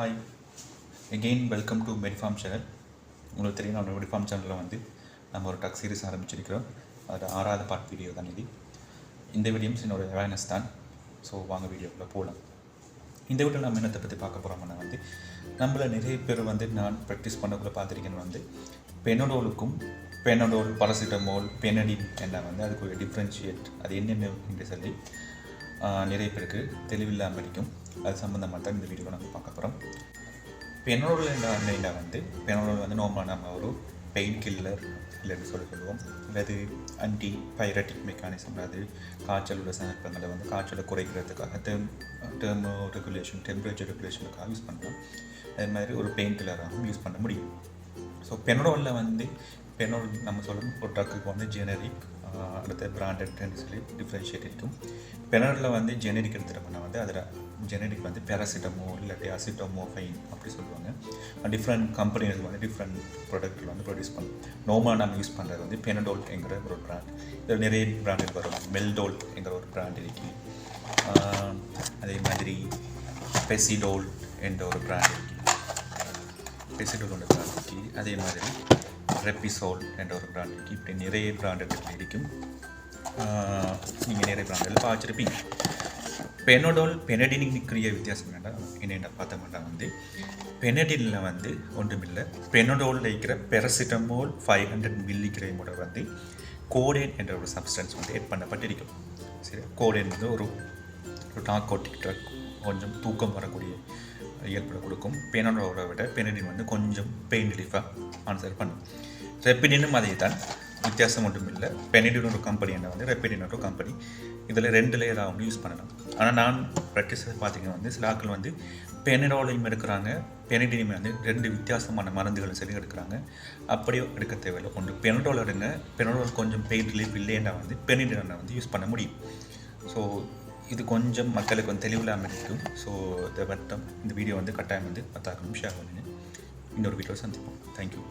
Hi again welcome to Medipharm channel உங்களுக்கு தெரியும் நம்ம மெடிஃபார்ம் சேனலில் வந்து நம்ம ஒரு டக் சீரிஸ் ஆரம்பிச்சிருக்கிறோம். அது ஆறாவது பார்ட் வீடியோ தான் இது. இந்த வீடியோஸ் என்னோட அவேர்னஸ் தான். ஸோ வாங்க வீடியோக்குள்ளே போகலாம் இந்த வீடியோ நம்ம என்னத்தை பற்றி பார்க்க போகிறோம்னா வந்து நம்மள நிறைய பேர் வந்து நான் ப்ராக்டிஸ் பண்ணக்குள்ளே பார்த்துருக்கேன்னு வந்து பெனடோலுக்கும் பெனடோல் பரசிட்டமோல் பெனடின் என்ன வந்து அதுக்கு ஒரு டிஃப்ரென்ஷியேட் அது என்னென்ன என்று சொல்லி நிறைய பேருக்கு தெளிவில்லாமல் இருக்கும். அது சம்மந்தமாக தான் இந்த வீடியோவை நம்ம பார்க்க போகிறோம் பெனோடோல் என்ன வந்து பெனோடோல் வந்து நார்மலாக நம்ம ஒரு பெயின் கில்லர் இல்லைன்னு சொல்லி சொல்லுவோம். அல்லது அண்டி பைரட்டிக் மெக்கானிசம் அது காய்ச்சல் உள்ள சந்தர்ப்பங்களை வந்து காய்ச்சலை குறைக்கிறதுக்காக டெர்ம் டெர்மோ ரெகுலேஷன் டெம்பரேச்சர் ரெகுலேஷனுக்காக யூஸ் பண்ணலாம். அது மாதிரி ஒரு பெயின் கில்லராகவும் யூஸ் பண்ண முடியும். ஸோ பெனோடோலில் வந்து பெனோல் நம்ம சொல்லணும் ஒரு ட்ரக்குக்கு வந்து ஜெனரிக் அடுத்த பிராண்டட்னு சொல்லி டிஃப்ரென்ஷியேட் இருக்கும். பெனடில் வந்து ஜெனரிக் எடுத்துட்டோம்னா வந்து அதில் ஜெனரிக் வந்து பேராசிட்டமோ இல்லாட்டி அசிட்டமோ ஃபைன் அப்படி சொல்லுவாங்க. டிஃப்ரெண்ட் கம்பெனிகள் வந்து டிஃப்ரெண்ட் ப்ராடக்ட்டில் வந்து ப்ரொடியூஸ் பண்ணும் நோமா நம்ம யூஸ் பண்ணுறது வந்து பெனடோல் என்கிற ஒரு பிராண்ட் இதில் நிறைய பிராண்ட் வரும். மெல்டோல் என்கிற ஒரு பிராண்ட் இருக்கு. அதே மாதிரி பெசிடோல் என்ற ஒரு பிராண்ட் இருக்கு. பெசிடோல் ப்ராண்ட் பிராண்ட் இருக்கு. அதே மாதிரி ரெப்பிசோல் என்ற ஒரு பிராண்ட் இருக்குது இப்படி நிறைய பிராண்டுகள் இருக்கும். நீங்கள் நிறைய பிராண்டில் பார்த்துருப்பீங்க. பெனடோல் பெனடினுக்குரிய வித்தியாசம் வேண்டாம் என்னென்ன பார்த்தோம்னா வந்து பெனடினில் வந்து ஒன்றுமில்லை. பெனடோலில் இருக்கிற பெரசிட்டமோல் ஃபைவ் ஹண்ட்ரட் மில்லிகிராமோட வந்து கோடேன் என்ற ஒரு சப்ஸ்டன்ஸ் வந்து ஏட் பண்ணப்பட்டிருக்கும். சரி கோடேன் வந்து ஒரு ஒரு நார்கோட்டிக் ட்ரக் கொஞ்சம் தூக்கம் வரக்கூடிய ஏற்பட கொடுக்கும். பெனடோலை விட பெனடின் வந்து கொஞ்சம் பெயின் ரிலீஃபாக ஆன்சர் பண்ணும். ரெப்பிடினும் அதே தான் வித்தியாசம் ஒன்றும் இல்லை பெனிடின் ஒரு கம்பெனி என்ன வந்து ரெப்பிடின் ஒரு கம்பெனி இதில் ரெண்டு லேயராக வந்து யூஸ் பண்ணலாம். ஆனால் நான் ப்ராக்டிஸ் பார்த்தீங்கன்னா வந்து சில ஆட்கள் வந்து பெனடோலையும் எடுக்கிறாங்க. பெனிடினையும் வந்து ரெண்டு வித்தியாசமான மருந்துகளும் சரி எடுக்கிறாங்க. அப்படியே எடுக்க தேவையில்லை. ஒன்று பெனடோல் எடுங்க. பெனடோல் கொஞ்சம் பெயின் ரிலீஃப் இல்லைன்னா வந்து பெனிடினை வந்து யூஸ் பண்ண முடியும். ஸோ இது கொஞ்சம் மக்களுக்கு வந்து தெளிவில்லாமல் இருக்கும். ஸோ இதை மட்டும் இந்த வீடியோ வந்து கட்டாயம் வந்து பத்தாயிரம் ஷேர் பண்ணுங்கள் இன்னொரு வீடியோ சந்திப்போம். தேங்க்யூ